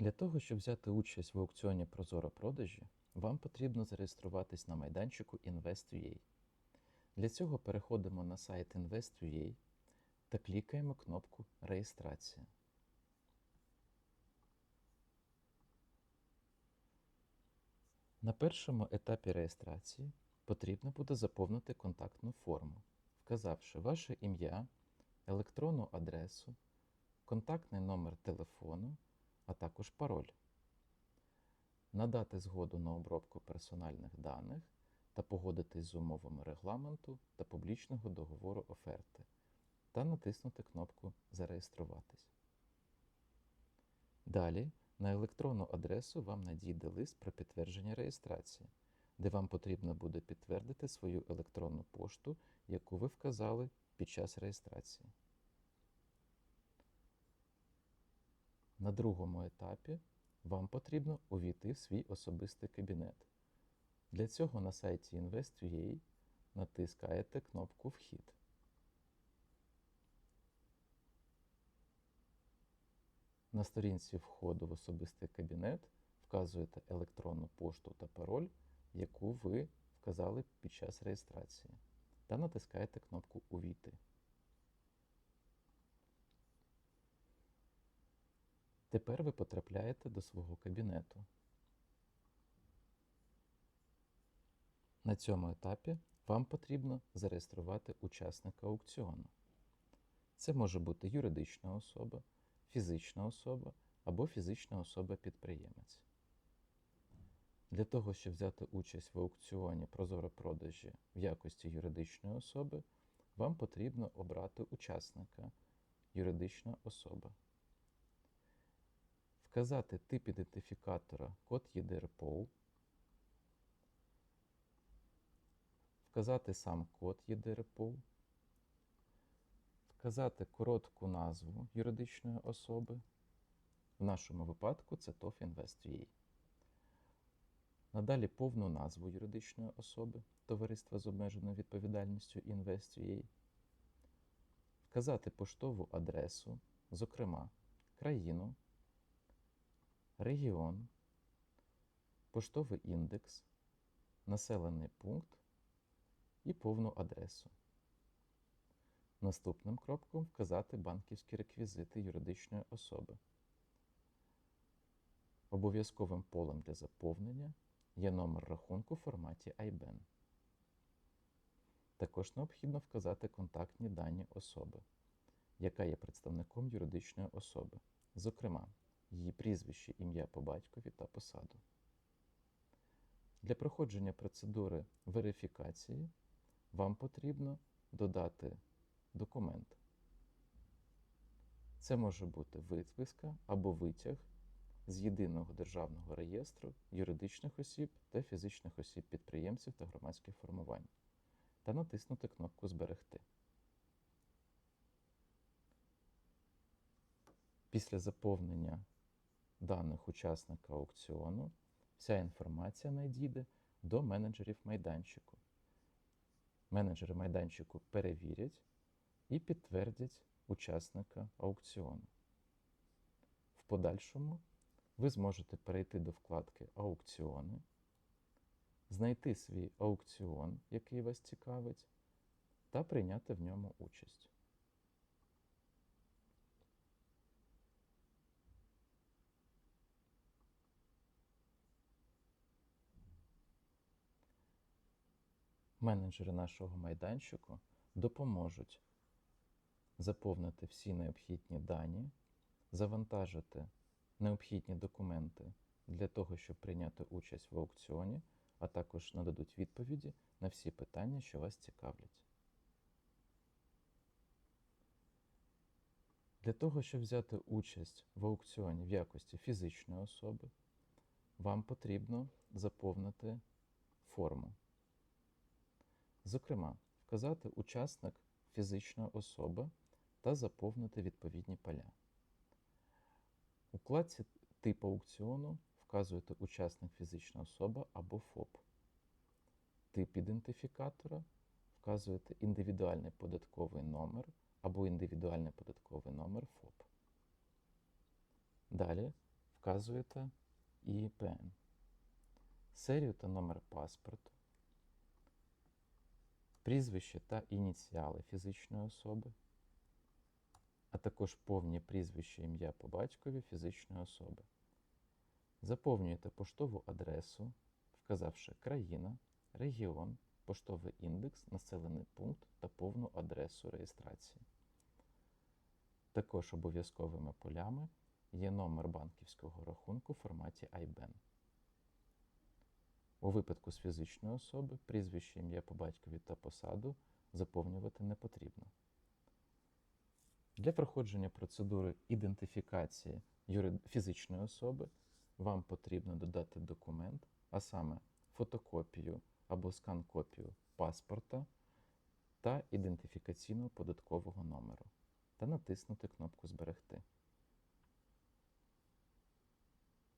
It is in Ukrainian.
Для того, щоб взяти участь в аукціоні Прозоро продажі, вам потрібно зареєструватись на майданчику Invest.ua. Для цього переходимо на сайт Invest.ua та клікаємо кнопку Реєстрація. На першому етапі реєстрації потрібно буде заповнити контактну форму, вказавши ваше ім'я, електронну адресу, контактний номер телефону, а також пароль. Надати згоду на обробку персональних даних та погодитись з умовами регламенту та публічного договору оферти та натиснути кнопку Зареєструватись. Далі на електронну адресу вам надійде лист про підтвердження реєстрації, де вам потрібно буде підтвердити свою електронну пошту, яку ви вказали під час реєстрації. На другому етапі вам потрібно увійти в свій особистий кабінет. Для цього на сайті Invest.ua натискаєте кнопку Вхід. На сторінці входу в особистий кабінет вказуєте електронну пошту та пароль, яку ви вказали під час реєстрації, та натискаєте кнопку Увійти. Тепер ви потрапляєте до свого кабінету. На цьому етапі вам потрібно зареєструвати учасника аукціону. Це може бути юридична особа, фізична особа або фізична особа-підприємець. Для того, щоб взяти участь в аукціоні Прозоро продажі в якості юридичної особи, вам потрібно обрати учасника юридична особа. Вказати тип ідентифікатора код ЄДРПОУ, вказати сам код ЄДРПОУ, вказати коротку назву юридичної особи. В нашому випадку це ТОВ Invest.ua. Надалі повну назву юридичної особи Товариства з обмеженою відповідальністю Invest.ua. Вказати поштову адресу, зокрема, країну, регіон, поштовий індекс, населений пункт і повну адресу. Наступним кроком вказати банківські реквізити юридичної особи. Обов'язковим полем для заповнення є номер рахунку в форматі IBAN. Також необхідно вказати контактні дані особи, яка є представником юридичної особи, зокрема, її прізвище, ім'я по батькові та посаду. Для проходження процедури верифікації вам потрібно додати документ. Це може бути виписка або витяг з єдиного державного реєстру юридичних осіб та фізичних осіб підприємців та громадських формувань та натиснути кнопку Зберегти. Після заповнення даних учасника аукціону вся інформація надійде до менеджерів майданчику. Менеджери майданчику перевірять і підтвердять учасника аукціону. В подальшому ви зможете перейти до вкладки Аукціони, знайти свій аукціон, який вас цікавить, та прийняти в ньому участь. Менеджери нашого майданчику допоможуть заповнити всі необхідні дані, завантажити необхідні документи для того, щоб прийняти участь в аукціоні, а також нададуть відповіді на всі питання, що вас цікавлять. Для того, щоб взяти участь в аукціоні в якості фізичної особи, вам потрібно заповнити форму. Зокрема, вказати учасник фізична особа та заповнити відповідні поля. У вкладці тип аукціону вказуєте учасник фізична особа або ФОП. Тип ідентифікатора вказуєте індивідуальний податковий номер або індивідуальний податковий номер ФОП. Далі вказуєте ІПН, серію та номер паспорту, прізвище та ініціали фізичної особи, а також повні прізвище ім'я по батькові фізичної особи. Заповнюєте поштову адресу, вказавши країна, регіон, поштовий індекс, населений пункт та повну адресу реєстрації. Також обов'язковими полями є номер банківського рахунку в форматі IBAN. У випадку з фізичної особи прізвище, ім'я по батькові та посаду заповнювати не потрібно. Для проходження процедури ідентифікації фізичної особи вам потрібно додати документ, а саме фотокопію або скан-копію паспорта та ідентифікаційного податкового номеру та натиснути кнопку Зберегти.